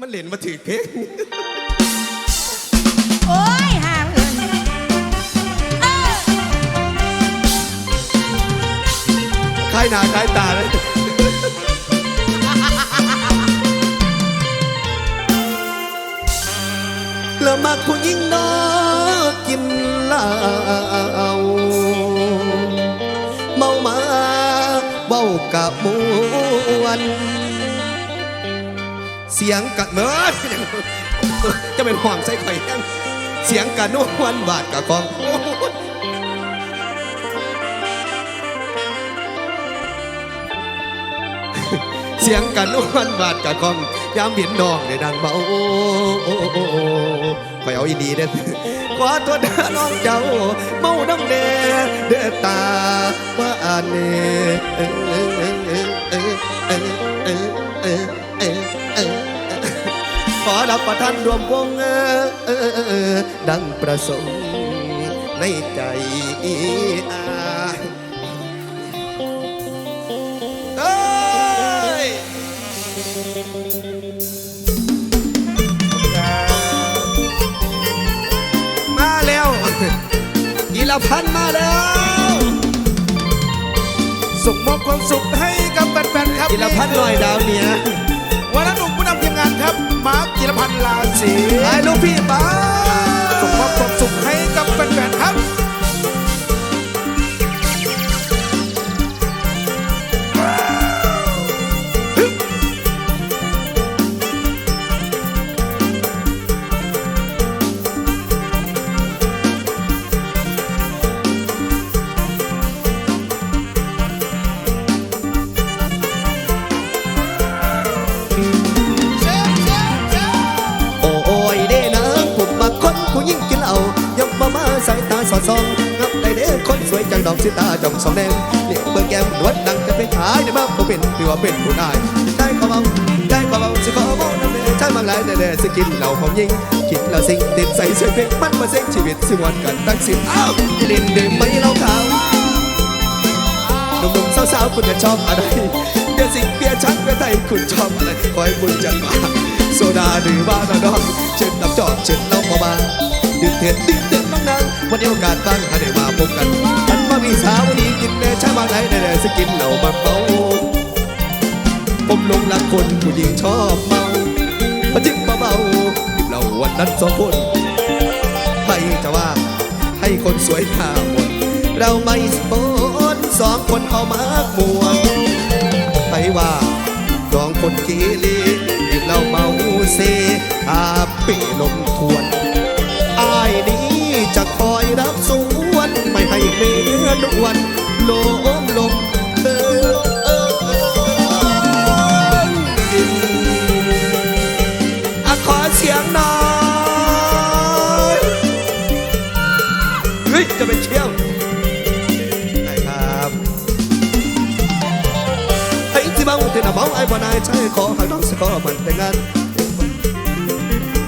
มันเล่นมาถือเพลงโอ้ยห่างเอินเออคล้ายหน้าคล้ายตาเลยแล้วมักผู้หญิงนอก สียงกัดเมื่อจะเป็นห่วงใส่ข่อยยังเสียงกัดนวลบาดกับกองเสียงกันนวลบาดกับกองยามเห็นดองได้ดังเบาคอยเอาอีดีเด้อขอตัวด้อน้องเจ้า เมาน้ำแดงเด้อตาว่าอันนี้ รับประทานรวมวงดังประสงค์ในใจอายเอ้ยมาแล้วอีละพันมาแล้ว ส่งมอบความสุขให้กับแฟนๆครับอีละพันหน่อยดาวเหนียวันละหนุ่มผู้นำทีมงานครับ มาร์คจิรพันธ์ลาศีไอ้ลูกพี่ป้าส่งมอบความสุขให้กับแฟ คนสวยจังดอกสิตาจ่องสองแดงเหลียวเบิ่งแก้มนวดดังจะไปขายได้มาผมเป็นถือว่าเป็นผู้ได้ได้ก็เบาได้ก็เบาสิขอบอกนั่นเด้ใช่บางหลายแต่เด้สิกินเหล้าผมยิ่งกินเหล้าสิ่งติดใส่เสื้อเพลงมันมาเซ็งชีวิตสิวันกันตั้งสิบอ้าวเล่นดื่มไม่เหล้าขาวหนุ่มๆสาวๆคุณจะชอบอะไรเบียร์สิงเบียร์ชักเบียร์ไทยคุณชอบอะไรคอยคุณจะมาโซดาหรือว่าตาดองเชิญน้ำจอกเชิญน้องมามา ดื่มเถิดดื่มเถิดน้องนางวันนี้โอกาสตั้งให้ได้มาพบกันอันว่ามีสาววันนี้กินแน่ใช่บางไหนแน่ๆสกินเหล่ามาเมาผมลงรักคนผู้หญิงชอบเมาพอจิบเบาๆดื่มเหล้าวันนั้นสองคนไม่จะว่าให้คนสวยหน้าหมดเราไม่สปอนสองคนเข้ามามวนไปว่าสองคนกีลีเราเมาเซอาปีลมทวน เมียนวนโลมลมเออเออเอะขอเสียงหน่อยเฮ้ยจะเป็นเชี่ยวได้ครับไอ้ที่เมานที่น่ะเมาไอ้บ่นายใช่ขอให้น้องสขอมันแต่งงาน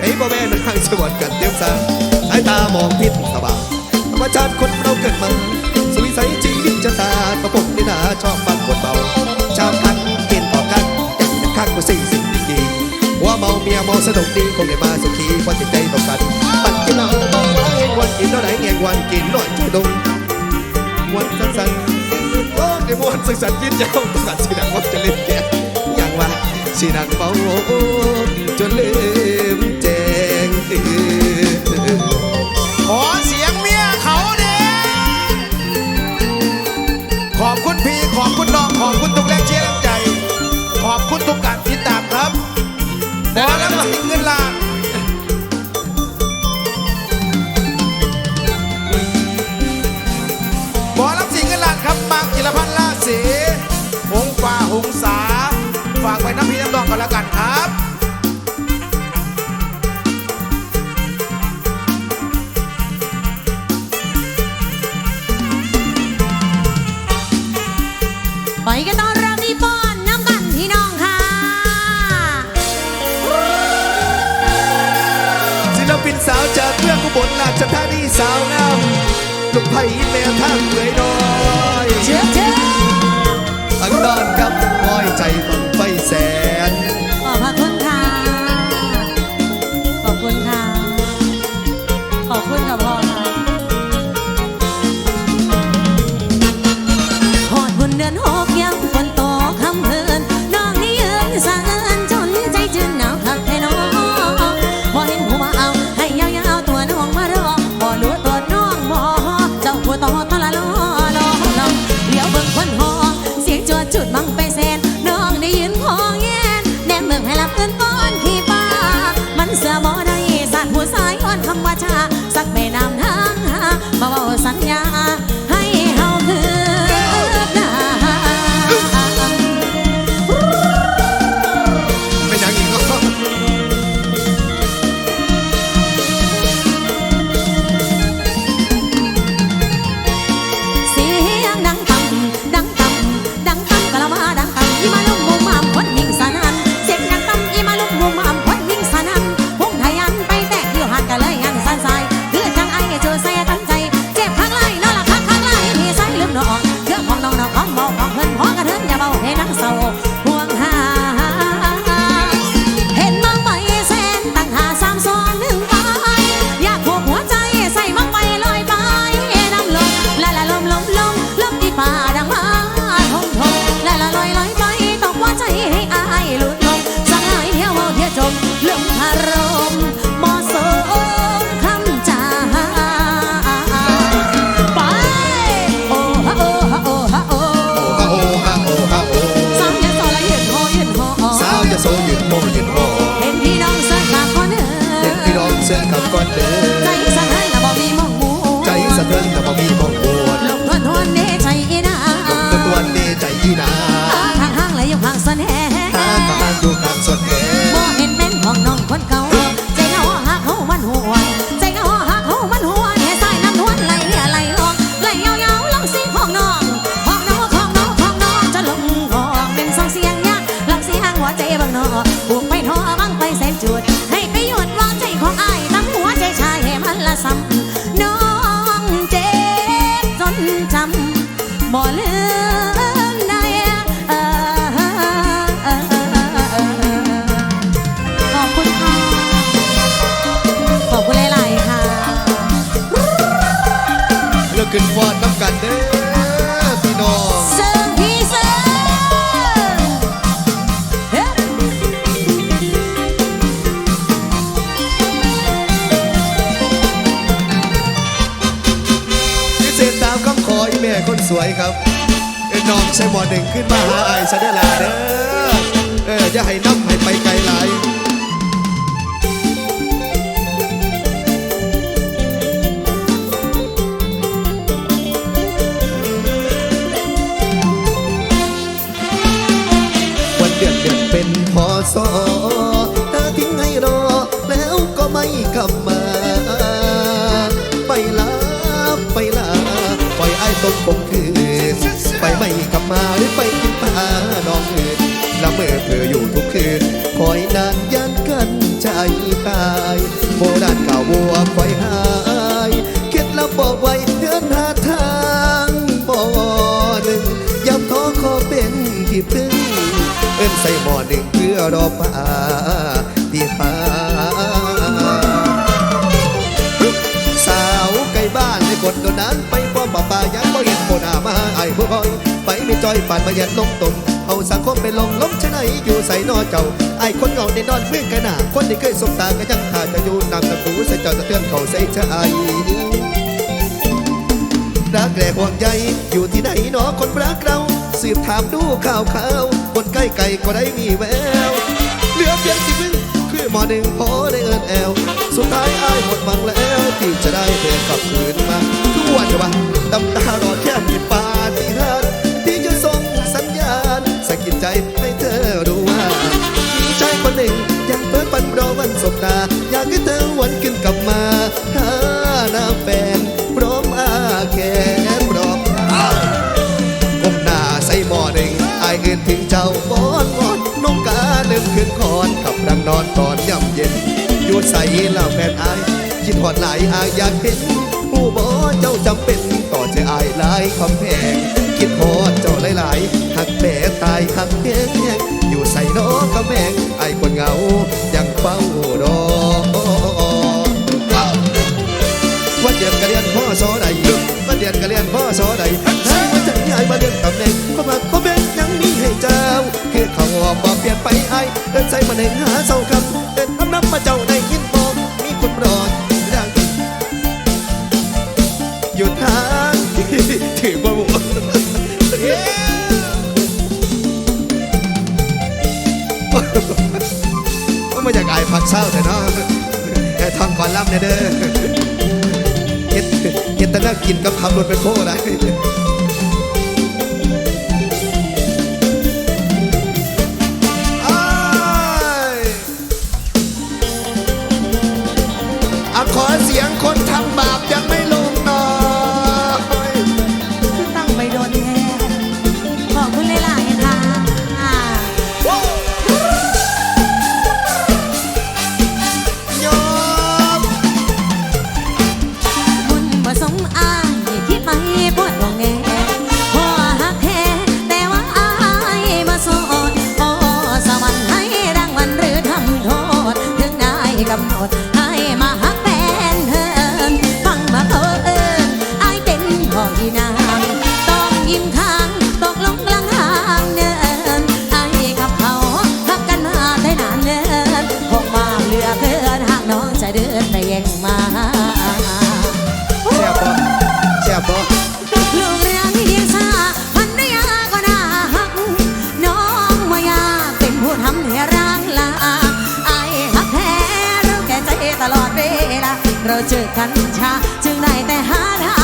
ไอ้บ่แม่นางสวรรค์กันเตรียมสร้าสายตามองพิษสบายธรรมชาติคนเราเกิดมา ตาประปกนี่นาชอบบันบนเบาชาวพันเกณฑ์ต่อกันอยากจะคักกว่าสิ่งสิ่งดีว่าเมาเมียเมาสนุกดีคงได้มาสุขีเพราะจิตใจตรงกันปัดกินเหล้าเมาไอ้วันกินเท่าไหร่แงงวันกินน้อยจะดงวันสั้นสันโอ้ในมวนสันสั้นยินยาวต้องการสีดังว่าจะเล่นแก่อย่างว่าสีดังเบาจนลืมแจ้งเตือน คุณน้องขอบคุณทุกแรงเชียร์แรงใจ ขอบคุณทุกการติดตามครับขอแล้วมาเงินล้าน ศิลปินสาวจากเมืองอุบลราชธานีสาวงามลูกไผ่แม่ทางเปื่อยน้อยเชื่อเชื่ออังดอนกับห้อยใจบังไฟแสน ตัวเสวยครับเอ้ยน้องใช้หมอหนึ่งขึ้นมาหาไอ้ซะได้อละเด้อเอออย่าให้น้ำให้ไปไกลหลายวันเดือนเดือนเป็นพอสอ มาหรือไปกินปลาดองอื่นละเมอเธออยู่ทุกคืนคอยนานยันกันใจตายโบราณเก่าบัวคอยหายเคล็ดลับบอกไว้เดินหาทางบ่หนึ่งย้ำท้อขอเป็นที่พึ่งเอิ้นใส่หม้อหนึ่งเพื่อรอป่าที่หาสาวไกลบ้านในกดโดนนั้นไปป้อมป่าป่ายังบ่เห็นโบนามาไอ้ผู้คอย ไปไม่จอยปานมาเย็นลงตมเอาสังคมเป็นลงล้มชะไหนอยู่ใส่นอเจ้าไอ้คนเงาในนอนเมื่อกันหนาคนที่เคยสบตาก็ยังขาดจะอยู่นำตะปูใส่เจ้าตะเตือนเขาใส่ใจรักแรกห่วงใยอยู่ที่ไหนหนอคนรักเราสืบถามดูข่าวข่าวคนใกล้ไก่ก็ได้มีแววเหลือเพียงสิบวิคือหมอหนึ่งพอได้เอินแอลสุดท้ายอายหมดหวังแล้วที่จะได้เธอกลับคืนมาทุกวันจะว่าดำตารอแค่มีปา ใจให้เธอรู้ว่ามีชายคนหนึ่งยังเปิดปันรอวันสบตา อยากให้เธอวันขึ้นกลับมาหาหน้าแฟนพร้อมอาแขนรอบก้มหน้าใส่หมอหนึ่งอายเอื่นถึงเจ้าบอนงอนน้องกาเริ่มขึ้นคอนขับรังนอนตอนย่ำเย็นอยู่ใส่แล้วแฟนอายคิดหอดหลายอายอยากเห็นผู้บอเจ้าจำเป็นต่อใจอายหลายคำแพง คิดหอดเจ้าหลายๆหักแผลตายหักแพงอยู่ใส่นอกกำแพงไอ้คนเหงายังเฝ้ารอวันเดือนกะเรียนพ่อสอใดวันเดือนกะเรียนพ่อสอใดใช่ว่าจะย้ายมาเรียนตำแหน่งก็มาก็เป็นยังมีให้เจ้าคือเขาบอกเปลี่ยนไปไอายเดินใส่มาในหาเศร้าคำ นั่งกิ ไอ้หักแท้รู้แก่ใจตลอดเวลาเราเจอกันช้าจึงได้แต่หาทาง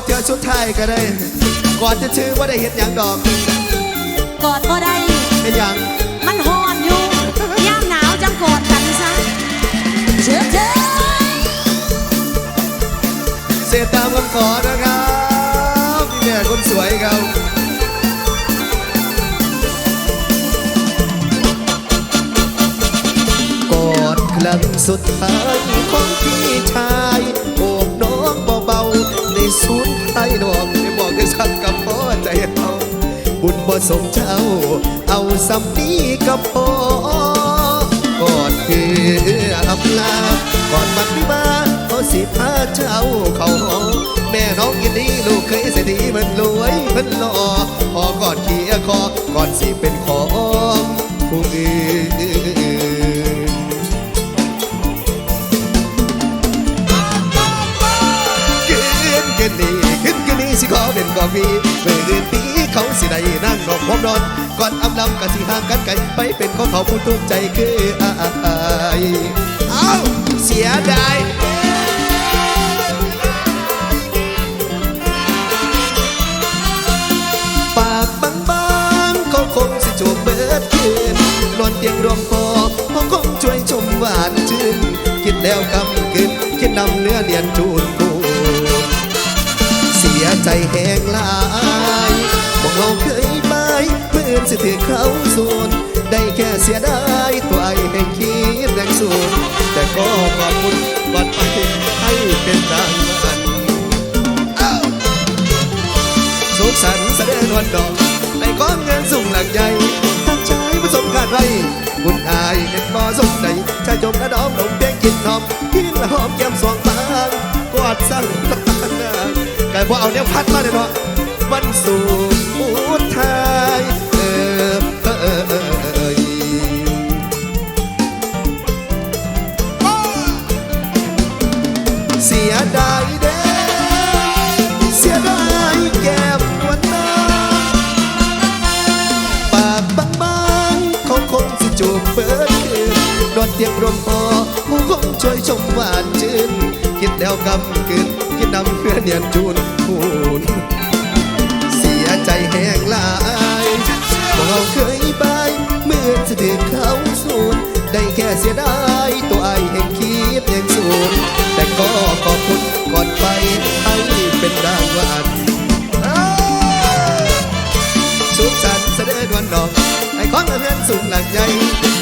ด้บ่กอดเธอชุดไทายก็ได้ กอดจะชื่อว่าได้เห็นอย่างดอกกอดบ่ได้ เป็นอย่างมันหอนอยู่ย่ามหนาวจังกอดกันซะเชื่อเธอเสียตามคำขอนะครับพี่แม่คนสวยครับกอดครั้งสุดท้ายของพี่ชาย สูนไทยดอกได้บอกได้สักกับพ่อใจเอาบุญบ่สมเจ้า เอาสำนี้กับพ่อกอดคืออำลากอดมันที่มาเขาสิพาเจ้าเขาหอแม่น้องยินดีลูกเคยเสียดีมันรวยมันหล่อพอกอดเคียคอก่อนสิเป็นของผู้อื่น สิได้นั่งนอนพร้อมนอนก่อนอำลำกันสิห่างกันไกลไปเป็นของเขาผู้ทุกใจคืออายเอาเสียดายปากบางๆเขาคงสิจูบเบิดคืนนอนเตียงรวมพอเขาคงช่วยชมหวานชื่นคิดแล้วกำกึนคิดนำเนื้อเนียนจูนกูเสียใจแหงลา สิถือเขาสูนได้แค่เสียดายตัวไอ้แห่งคิดแรงสูนแต่ก็ขอบคุณก่อนไปให้เป็นรางวัลเอ้าสุขสันต์แสดงวันดอกในก้อนเงินสุ่มหลักใหญ่ตั้งใจผสมกันไว้บุญอายเห็นบ่สมใจชายจมกระดอมลงเพียงกินหอมกินละหอมแก้มสองบางกอดสั่งตาไก่บ่เอาเนี่ยพัดมาเลยเนาะวันสู่อุทัย ไเสียดายแก้วลตาปากบางบางเขาคงสิจูบเปิดคืนนอนเตียงรมพอผู้คงช่วยชมหวานชื่นคิดแล้วกำเกิดคิดนำเพื่อเนียนจูนหูนเสียใจแห้งลายบอกเคยไปเมื่อจะถึงเขาสูนได้แค่เสียดายตัวไอเห็น คิดแห่งสูนแต่ก็ขอบคุณก่อนไปไอ้เป็นรางวัลสุขสันต์เสด็จวันดอกไอ้ของเงินสูงหลังใหญ่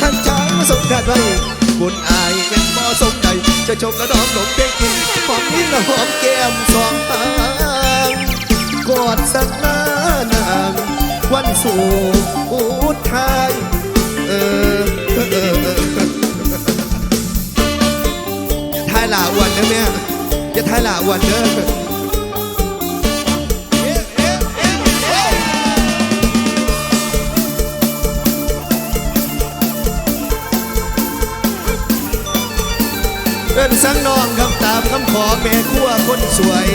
ท่านชางมาส่งขาดไว้บุญอายเป็นบ่สมใจจะชมกระดองหลงเพลงกินหอมนิ้นหอมแก้มสองทางกอดสักหน้านางวันสู่อุ อ้วันเด้อแม่อย่าทายหลาอ้วันเด้อเป็นสังนองคำตามคำขอแม่ขั้วคนสวย